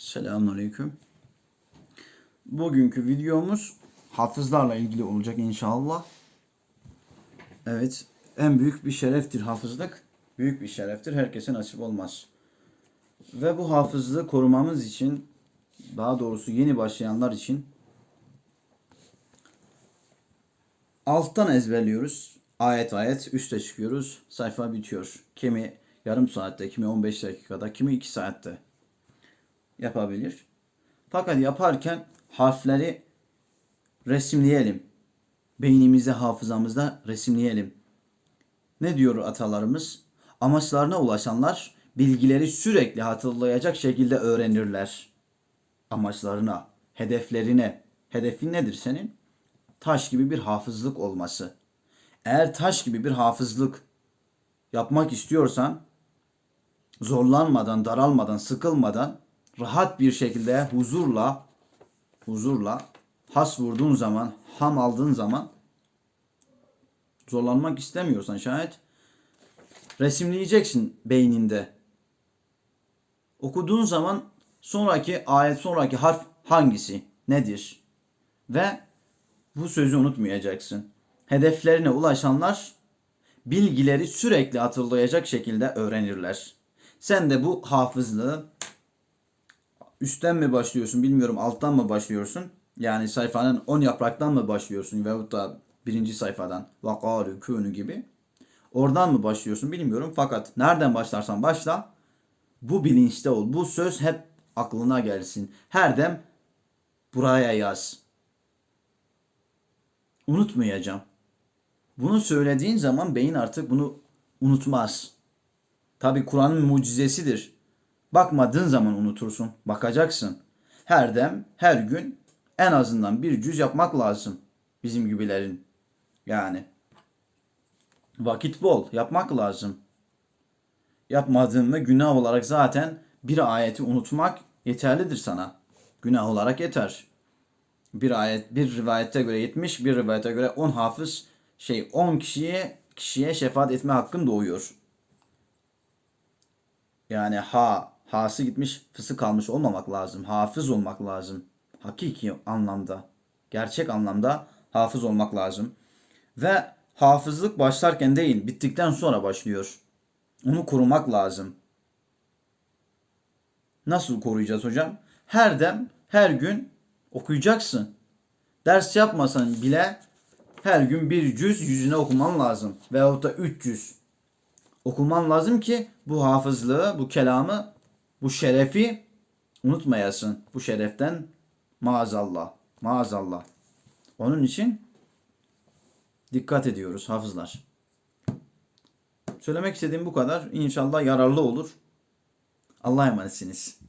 Selamünaleyküm. Bugünkü videomuz hafızlarla ilgili olacak inşallah. Evet, en büyük bir şereftir hafızlık. Büyük bir şereftir. Herkese nasip olmaz. Ve bu hafızlığı korumamız için, daha doğrusu yeni başlayanlar için alttan ezberliyoruz. Ayet ayet üste çıkıyoruz. Sayfa bitiyor. Kimi yarım saatte, kimi 15 dakikada, kimi 2 saatte yapabilir. Fakat yaparken harfleri resimleyelim. Beynimizde, hafızamızda resimleyelim. Ne diyor atalarımız? Amaçlarına ulaşanlar bilgileri sürekli hatırlayacak şekilde öğrenirler. Amaçlarına, hedeflerine. Hedefin nedir senin? Taş gibi bir hafızlık olması. Eğer taş gibi bir hafızlık yapmak istiyorsan zorlanmadan, daralmadan, sıkılmadan rahat bir şekilde huzurla huzurla has vurduğun zaman, ham aldığın zaman zorlanmak istemiyorsan şayet resimleyeceksin beyninde. Okuduğun zaman sonraki ayet, sonraki harf hangisi, nedir? Ve bu sözü unutmayacaksın. Hedeflerine ulaşanlar bilgileri sürekli hatırlayacak şekilde öğrenirler. Sen de bu hafızlığı üstten mi başlıyorsun bilmiyorum alttan mı başlıyorsun? Yani sayfanın 10 yapraktan mı başlıyorsun veyahut da birinci sayfadan vakaru kûnü gibi. Oradan mı başlıyorsun bilmiyorum fakat nereden başlarsan başla bu bilinçte ol. Bu söz hep aklına gelsin. Her dem buraya yaz. Unutmayacağım. Bunu söylediğin zaman beyin artık bunu unutmaz. Tabi Kur'an'ın mucizesidir. Bakmadığın zaman unutursun. Bakacaksın. Her dem, her gün en azından bir cüz yapmak lazım. Bizim gibilerin. Yani. Vakit bol. Yapmak lazım. Yapmadığın mı günah olarak zaten bir ayeti unutmak yeterlidir sana. Günah olarak yeter. Bir ayet, bir rivayete göre 70, bir rivayete göre 10 hafız şey 10 kişiye kişiye şefaat etme hakkın doğuyor. Yani ha, hası gitmiş, fısı kalmış olmamak lazım. Hafız olmak lazım. Hakiki anlamda, gerçek anlamda hafız olmak lazım. Ve hafızlık başlarken değil, bittikten sonra başlıyor. Onu korumak lazım. Nasıl koruyacağız hocam? Her dem, her gün okuyacaksın. Ders yapmasan bile her gün bir cüz yüzüne okuman lazım. Veyahut da 300 okuman lazım ki bu hafızlığı, bu kelamı, bu şerefi unutmayasın. Bu şereften maazallah, maazallah. Onun için dikkat ediyoruz hafızlar. Söylemek istediğim bu kadar. İnşallah yararlı olur. Allah'a emanetsiniz.